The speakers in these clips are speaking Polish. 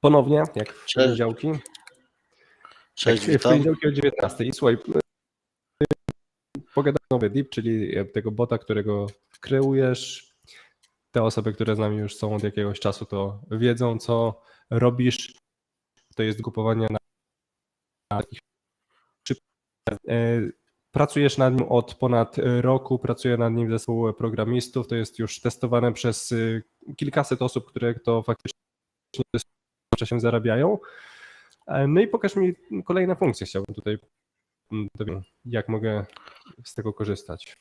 Ponownie, jak w poniedziałki. Cześć, jak w witam. poniedziałki o 19. I słuchaj, pogadamy o Deep, czyli tego bota, którego kreujesz. Te osoby, które z nami już są od jakiegoś czasu, to wiedzą, co robisz. To jest kupowanie na takich e, Pracujesz nad nim od ponad roku, pracuje nad nim zespół programistów. To jest już testowane przez y, kilkaset osób, które to faktycznie czasie zarabiają. E, No i pokaż mi kolejne funkcje. Chciałbym tutaj mm, jak mogę z tego korzystać.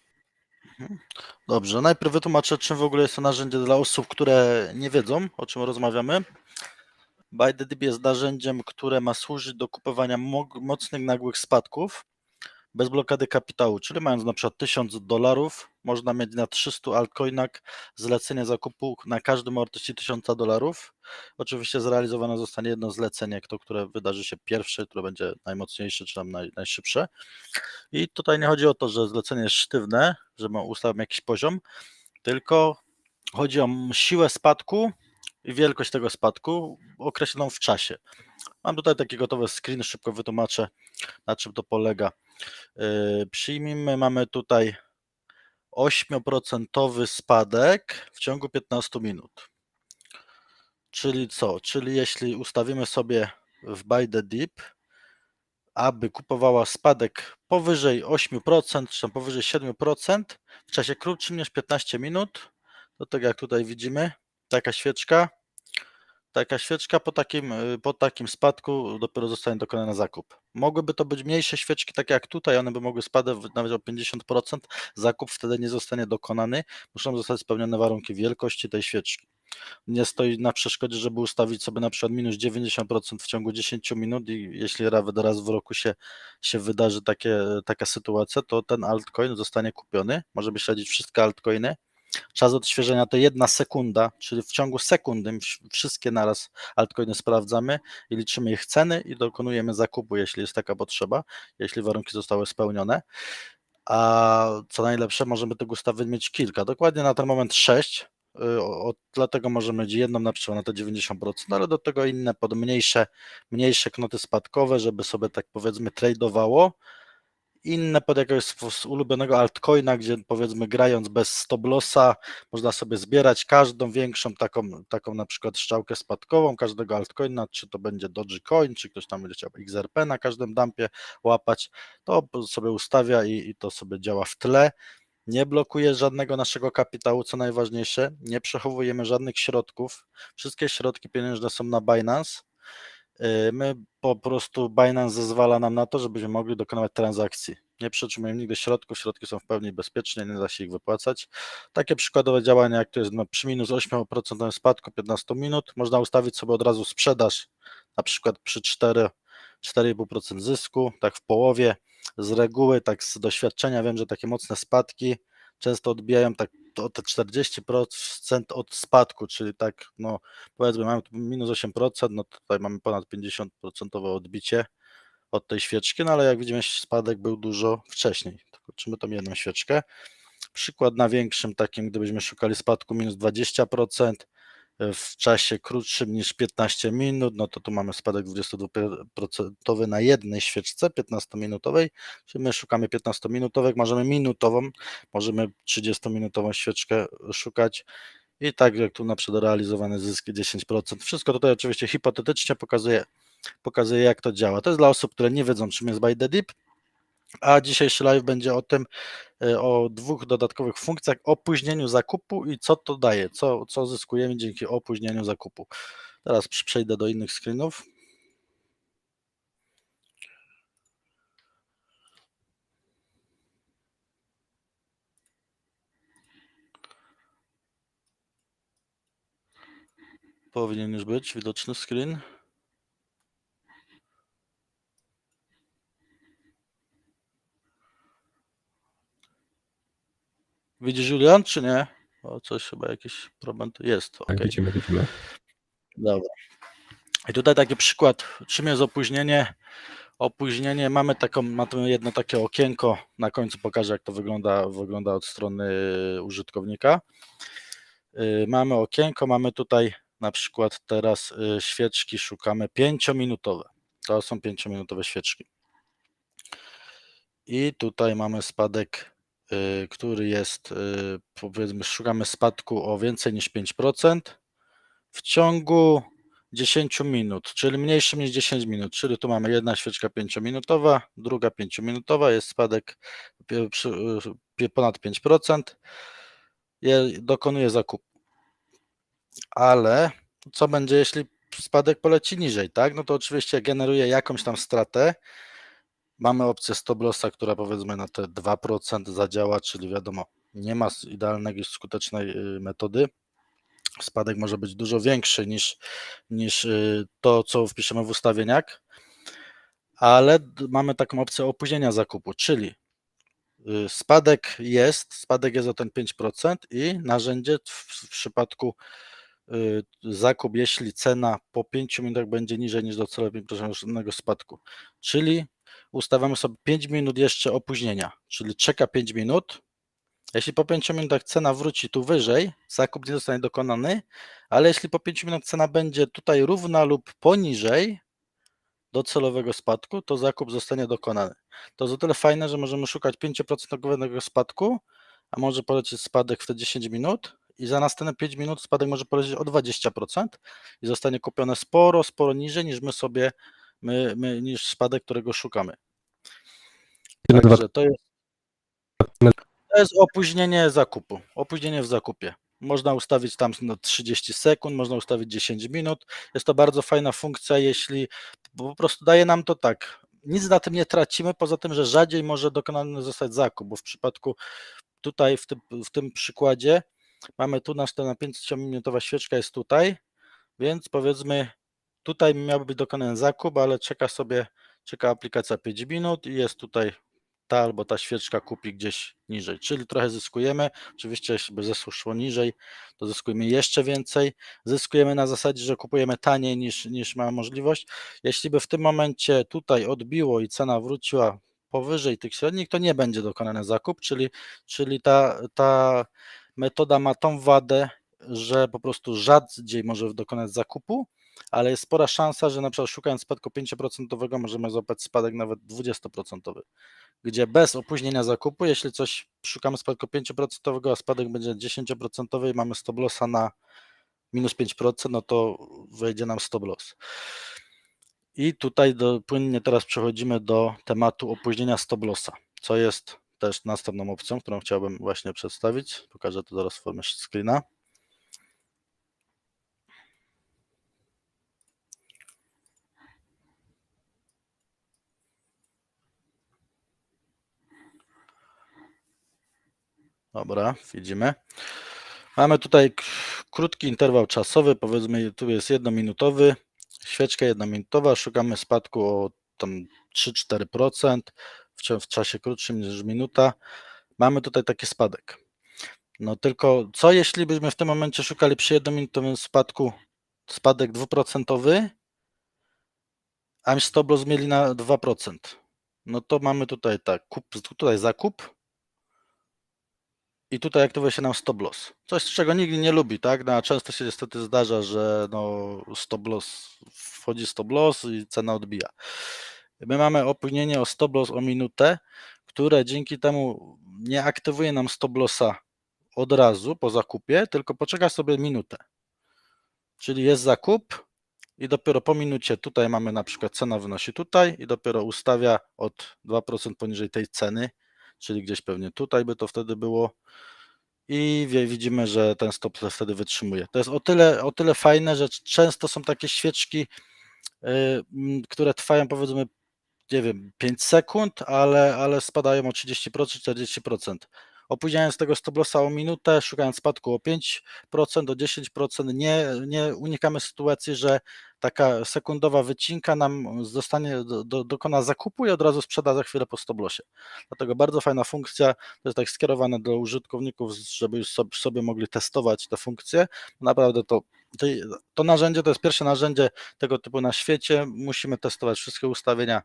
Dobrze, najpierw wytłumaczę, czym w ogóle jest to narzędzie dla osób, które nie wiedzą, o czym rozmawiamy. ByteDB jest narzędziem, które ma służyć do kupowania mo- mocnych, nagłych spadków bez blokady kapitału, czyli mając na przykład 1000 dolarów, można mieć na 300 altcoinach zlecenie zakupu na każdym wartości 1000 dolarów. Oczywiście zrealizowane zostanie jedno zlecenie, to, które wydarzy się pierwsze, które będzie najmocniejsze, czy tam naj, najszybsze. I tutaj nie chodzi o to, że zlecenie jest sztywne, że ustawiam jakiś poziom, tylko chodzi o siłę spadku i wielkość tego spadku określoną w czasie. Mam tutaj taki gotowy screen, szybko wytłumaczę, na czym to polega. Yy, Przyjmijmy, mamy tutaj 8% spadek w ciągu 15 minut. Czyli co? Czyli jeśli ustawimy sobie w Buy the Dip, aby kupowała spadek powyżej 8%, czy tam powyżej 7% w czasie krótszym niż 15 minut, to tak jak tutaj widzimy, taka świeczka, taka świeczka po takim, y, po takim spadku dopiero zostanie dokonany zakup. Mogłyby to być mniejsze świeczki, takie jak tutaj, one by mogły spadać nawet o 50%, zakup wtedy nie zostanie dokonany, muszą zostać spełnione warunki wielkości tej świeczki. Nie stoi na przeszkodzie, żeby ustawić sobie na przykład minus 90% w ciągu 10 minut i jeśli nawet raz w roku się, się wydarzy takie, taka sytuacja, to ten altcoin zostanie kupiony. Możemy śledzić wszystkie altcoiny. Czas odświeżenia to jedna sekunda, czyli w ciągu sekundy wsz- wszystkie naraz altcoiny sprawdzamy i liczymy ich ceny i dokonujemy zakupu, jeśli jest taka potrzeba, jeśli warunki zostały spełnione. A co najlepsze, możemy tych ustawień mieć kilka. Dokładnie na ten moment 6. O, dlatego możemy mieć jedną na przykład na te 90%, ale do tego inne pod mniejsze, mniejsze knoty spadkowe, żeby sobie tak powiedzmy tradeowało. Inne pod jakiegoś ulubionego altcoina, gdzie powiedzmy grając bez stop lossa można sobie zbierać każdą większą taką, taką na przykład strzałkę spadkową każdego altcoina, czy to będzie Dogecoin, czy ktoś tam będzie chciał XRP na każdym dumpie łapać, to sobie ustawia i, i to sobie działa w tle. Nie blokuje żadnego naszego kapitału, co najważniejsze, nie przechowujemy żadnych środków. Wszystkie środki pieniężne są na Binance. Yy, My po prostu Binance zezwala nam na to, żebyśmy mogli dokonywać transakcji. Nie przetrzymujemy nigdy środków, środki są w pełni bezpieczne, nie da się ich wypłacać. Takie przykładowe działania, jak to jest no, przy minus 8% spadku 15 minut, można ustawić sobie od razu sprzedaż, na przykład przy 4, 4,5% zysku, tak w połowie. Z reguły, tak z doświadczenia wiem, że takie mocne spadki często odbijają tak o te 40% od spadku, czyli tak, no powiedzmy mamy minus 8%, no tutaj mamy ponad 50% odbicie od tej świeczki, no ale jak widzimy spadek był dużo wcześniej. Zobaczymy tą jedną świeczkę. Przykład na większym takim, gdybyśmy szukali spadku minus 20% w czasie krótszym niż 15 minut, no to tu mamy spadek 22% na jednej świeczce 15-minutowej, czyli my szukamy 15-minutowych, możemy minutową, możemy 30-minutową świeczkę szukać i tak jak tu na przykład realizowane zyski 10%. Wszystko tutaj oczywiście hipotetycznie pokazuje, pokazuje jak to działa. To jest dla osób, które nie wiedzą czym jest Buy the Dip, a dzisiejszy live będzie o tym, e, o dwóch dodatkowych funkcjach, opóźnieniu zakupu i co to daje, co, co zyskujemy dzięki opóźnieniu zakupu. Teraz przejdę do innych screenów. Powinien już być widoczny screen. Widzisz Julian, czy nie? O, coś chyba jakiś problem tu jest. Tak, okej. widzimy, widzimy. Dobra. I tutaj taki przykład, czym jest opóźnienie. Opóźnienie, mamy taką, mamy jedno takie okienko, na końcu pokażę jak to wygląda, wygląda od strony użytkownika. Yy, Mamy okienko, mamy tutaj na przykład teraz y, świeczki szukamy 5-minutowe. To są 5-minutowe świeczki. I tutaj mamy spadek, y, który jest, y, powiedzmy, szukamy spadku o więcej niż 5% w ciągu 10 minut, czyli mniejszym niż 10 minut. Czyli tu mamy jedna świeczka 5-minutowa, druga 5-minutowa, jest spadek y, ponad 5%. Je, dokonuje zakupu. Ale co będzie, jeśli spadek poleci niżej, tak? No to oczywiście generuje jakąś tam stratę. Mamy opcję stop lossa, która powiedzmy na te 2% zadziała, czyli wiadomo, nie ma idealnej, skutecznej y, metody. Spadek może być dużo większy niż, niż y, to, co wpiszemy w ustawieniach, ale mamy taką opcję opóźnienia zakupu, czyli y, spadek jest, spadek jest o ten 5% i narzędzie w, w przypadku zakup, jeśli cena po 5 minutach będzie niżej niż docelowy żadnego spadku. Czyli ustawiamy sobie 5 minut jeszcze opóźnienia, czyli czeka 5 minut. Jeśli po 5 minutach cena wróci tu wyżej, zakup nie zostanie dokonany, ale jeśli po 5 minutach cena będzie tutaj równa lub poniżej docelowego spadku, to zakup zostanie dokonany. To jest o tyle fajne, że możemy szukać 5% spadku, a może polecieć spadek w te 10 minut i za następne 5 minut spadek może polecieć o 20% i zostanie kupione sporo, sporo niżej niż my sobie, my, my, niż spadek, którego szukamy. Także to jest, to jest opóźnienie zakupu, opóźnienie w zakupie. Można ustawić tam na 30 sekund, można ustawić 10 minut. Jest to bardzo fajna funkcja, jeśli po prostu daje nam to tak. Nic na tym nie tracimy, poza tym, że rzadziej może dokonany zostać zakup, bo w przypadku tutaj w tym, w tym przykładzie mamy tu nasz na 5-minutowa świeczka jest tutaj, więc powiedzmy tutaj miałby być dokonany zakup, ale czeka sobie, czeka aplikacja 5 minut i jest tutaj ta albo ta świeczka kupi gdzieś niżej, czyli trochę zyskujemy. Oczywiście, jeśli by zeszło niżej, to zyskujemy jeszcze więcej. Zyskujemy na zasadzie, że kupujemy taniej niż, niż ma możliwość. Jeśli by w tym momencie tutaj odbiło i cena wróciła powyżej tych średnich, to nie będzie dokonany zakup, czyli, czyli ta, ta metoda ma tą wadę, że po prostu rzadziej może dokonać zakupu, ale jest spora szansa, że na przykład szukając spadku 5% możemy złapać spadek nawet 20%, gdzie bez opóźnienia zakupu, jeśli coś szukamy spadku 5%, a spadek będzie 10% i mamy stop lossa na minus 5%, no to wejdzie nam stop loss. I tutaj do, płynnie teraz przechodzimy do tematu opóźnienia stop lossa, co jest też następną opcją, którą chciałbym właśnie przedstawić. Pokażę to zaraz w formie screena. Dobra, widzimy. Mamy tutaj krótki interwał czasowy, powiedzmy tu jest jednominutowy, świeczka jednominutowa, szukamy spadku o tam 3-4% w, w czasie krótszym niż minuta. Mamy tutaj taki spadek. No tylko co jeśli byśmy w tym momencie szukali przy jednominutowym spadku spadek dwuprocentowy, a stop loss mieli na 2%. No to mamy tutaj tak, kup, tutaj zakup, i tutaj aktywuje się nam stop loss. Coś, czego nikt nie lubi, tak? No, często się niestety zdarza, że no, stop loss, wchodzi stop loss i cena odbija. My mamy opóźnienie o stop loss o minutę, które dzięki temu nie aktywuje nam stop lossa od razu po zakupie, tylko poczeka sobie minutę. Czyli jest zakup i dopiero po minucie tutaj mamy na przykład cena wynosi tutaj i dopiero ustawia od 2% poniżej tej ceny, czyli gdzieś pewnie tutaj by to wtedy było i widzimy, że ten stop wtedy wytrzymuje. To jest o tyle, o tyle fajne, że często są takie świeczki, y, które trwają powiedzmy, nie wiem, 5 sekund, ale, ale spadają o 30%, 40%. Opóźniając tego stop lossa o minutę, szukając spadku o 5%, o 10%, nie, nie unikamy sytuacji, że taka sekundowa wycinka nam zostanie, do, do, dokona zakupu i od razu sprzeda za chwilę po stop lossie. Dlatego bardzo fajna funkcja, to jest tak skierowane do użytkowników, żeby już sobie, mogli testować te funkcje. Naprawdę to, to narzędzie to jest pierwsze narzędzie tego typu na świecie. Musimy testować wszystkie ustawienia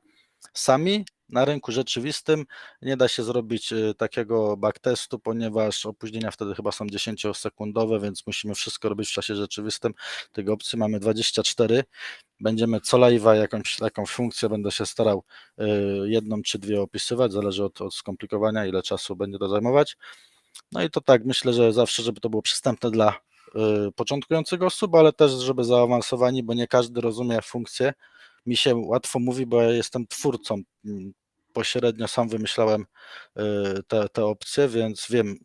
sami Na rynku rzeczywistym nie da się zrobić y, takiego backtestu, ponieważ opóźnienia wtedy chyba są 10-sekundowe, więc musimy wszystko robić w czasie rzeczywistym. Tych opcji mamy 24. Będziemy co live'a jakąś taką funkcję będę się starał y, jedną czy dwie opisywać, zależy od, od skomplikowania, ile czasu będzie to zajmować. No i to tak, myślę, że zawsze, żeby to było przystępne dla y, początkujących osób, ale też, żeby zaawansowani, bo nie każdy rozumie funkcję. Mi się łatwo mówi, bo ja jestem twórcą. mm, Pośrednio sam wymyślałem y, te, te opcje, więc wiem,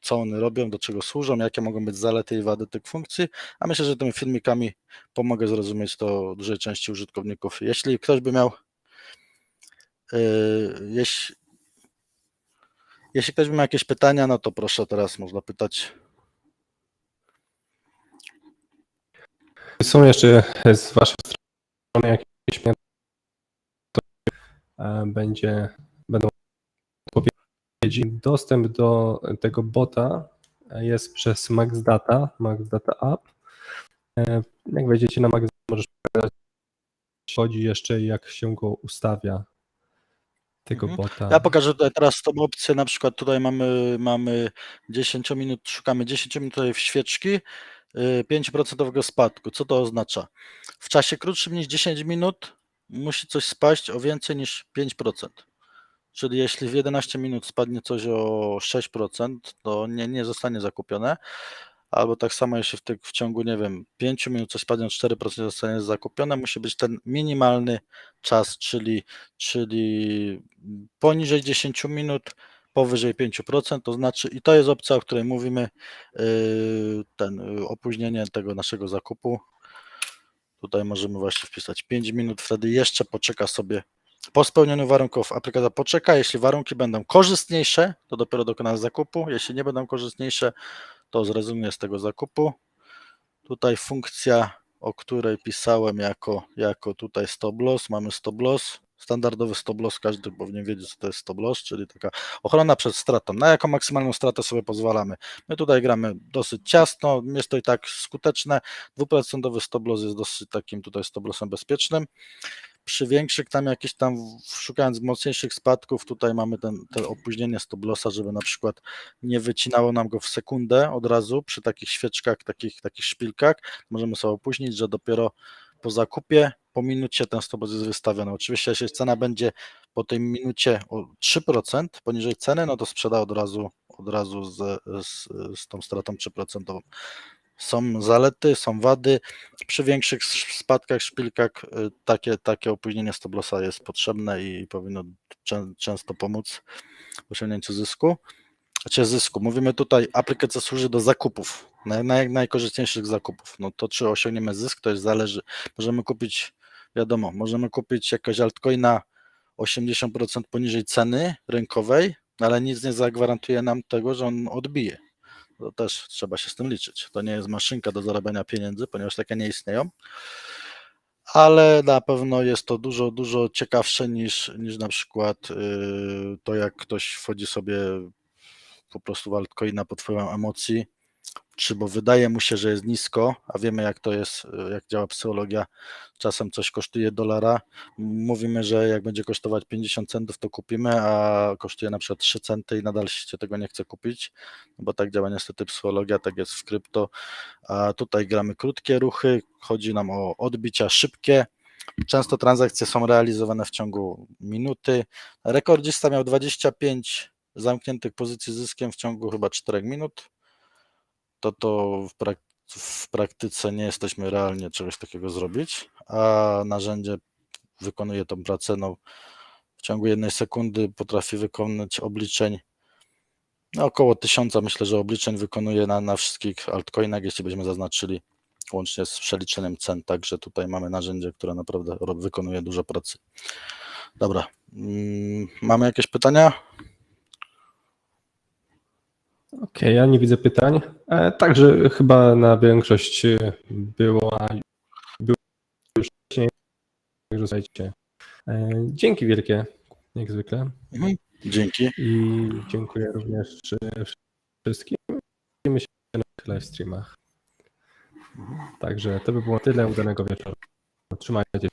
co one robią, do czego służą, jakie mogą być zalety i wady tych funkcji, a myślę, że tymi filmikami pomogę zrozumieć to dużej części użytkowników. Jeśli ktoś by miał, y, jeśli, jeśli ktoś by miał jakieś pytania, no to proszę teraz można pytać. Są jeszcze z Waszej strony jakieś To e, będzie, będą odpowiedzi. Dostęp do tego bota jest przez MaxData, MaxData App. E, Jak wejdziecie na MaxData, możesz pokazać, chodzi jeszcze jak się go ustawia, tego Mhm. bota. Ja pokażę tutaj teraz tą opcję, na przykład tutaj mamy, mamy 10 minut, szukamy 10 minutowej świeczki, y, 5% spadku. Co to oznacza? W czasie krótszym niż 10 minut musi coś spaść o więcej niż 5%. Czyli jeśli w 11 minut spadnie coś o 6%, to nie, nie zostanie zakupione. Albo tak samo, jeśli w, tych, w ciągu, nie wiem, 5 minut coś spadnie o 4%, zostanie zakupione, musi być ten minimalny czas, czyli, czyli poniżej 10 minut, powyżej 5%, to znaczy, i to jest opcja, o której mówimy, yy, ten yy, opóźnienie tego naszego zakupu. Tutaj możemy właśnie wpisać 5 minut, wtedy jeszcze poczeka sobie. Po spełnieniu warunków aplikacja poczeka. Jeśli warunki będą korzystniejsze, to dopiero dokona zakupu. Jeśli nie będą korzystniejsze, to zrezygnuje z tego zakupu. Tutaj funkcja, o której pisałem jako, jako tutaj stop loss, mamy stop loss. Standardowy stop loss, każdy powinien wiedzieć, co to jest stop loss, czyli taka ochrona przed stratą. Na jaką maksymalną stratę sobie pozwalamy? My tutaj gramy dosyć ciasno, jest to i tak skuteczne. Dwuprocentowy stop loss jest dosyć takim tutaj stop lossem bezpiecznym. Przy większych tam jakichś tam, szukając mocniejszych spadków, tutaj mamy ten, te opóźnienie stop lossa, żeby na przykład nie wycinało nam go w sekundę od razu przy takich świeczkach, takich, takich szpilkach. Możemy sobie opóźnić, że dopiero po zakupie, po minucie ten stop jest wystawiony. Oczywiście, jeśli cena będzie po tej minucie o 3% poniżej ceny, no to sprzeda od razu, od razu z, z, z tą stratą 3%. Są zalety, są wady. Przy większych spadkach, szpilkach y, takie, takie opóźnienie stop lossa jest potrzebne i powinno czę- często pomóc w osiągnięciu zysku. Znaczy zysku. Mówimy tutaj, aplikacja służy do zakupów, naj, naj, najkorzystniejszych zakupów. No to czy osiągniemy zysk, to już zależy. Możemy kupić, wiadomo, możemy kupić jakiegoś altcoina 80% poniżej ceny rynkowej, ale nic nie zagwarantuje nam tego, że on odbije. To też trzeba się z tym liczyć. To nie jest maszynka do zarabiania pieniędzy, ponieważ takie nie istnieją. Ale na pewno jest to dużo, dużo ciekawsze niż, niż na przykład yy, to, jak ktoś wchodzi sobie po prostu w altcoina pod wpływem emocji, czy bo wydaje mu się, że jest nisko, a wiemy jak to jest, jak działa psychologia. Czasem coś kosztuje dolara. Mówimy, że jak będzie kosztować 50 centów, to kupimy, a kosztuje na przykład 3 centy i nadal się tego nie chce kupić, no bo tak działa niestety psychologia, tak jest w krypto. A tutaj gramy krótkie ruchy, chodzi nam o odbicia szybkie. Często transakcje są realizowane w ciągu minuty. Rekordzista miał 25 zamkniętych pozycji zyskiem w ciągu chyba 4 minut. To to w, prak w praktyce nie jesteśmy realnie czegoś takiego zrobić, a narzędzie wykonuje tą pracę no, w ciągu jednej sekundy potrafi wykonać obliczeń no, około tysiąca myślę, że obliczeń wykonuje na, na wszystkich altcoinach, jeśli byśmy zaznaczyli łącznie z przeliczeniem cen, także tutaj mamy narzędzie, które naprawdę wykonuje dużo pracy. Dobra, mm, mamy jakieś pytania? Okej, ja nie widzę pytań. E, Także chyba na większość była, było już wcześniej. Także słuchajcie. E, Dzięki wielkie, jak zwykle. Mhm. Dzięki. I dziękuję również e, wszystkim. Widzimy się na live streamach. Także to by było tyle. Udanego wieczoru. Trzymajcie się.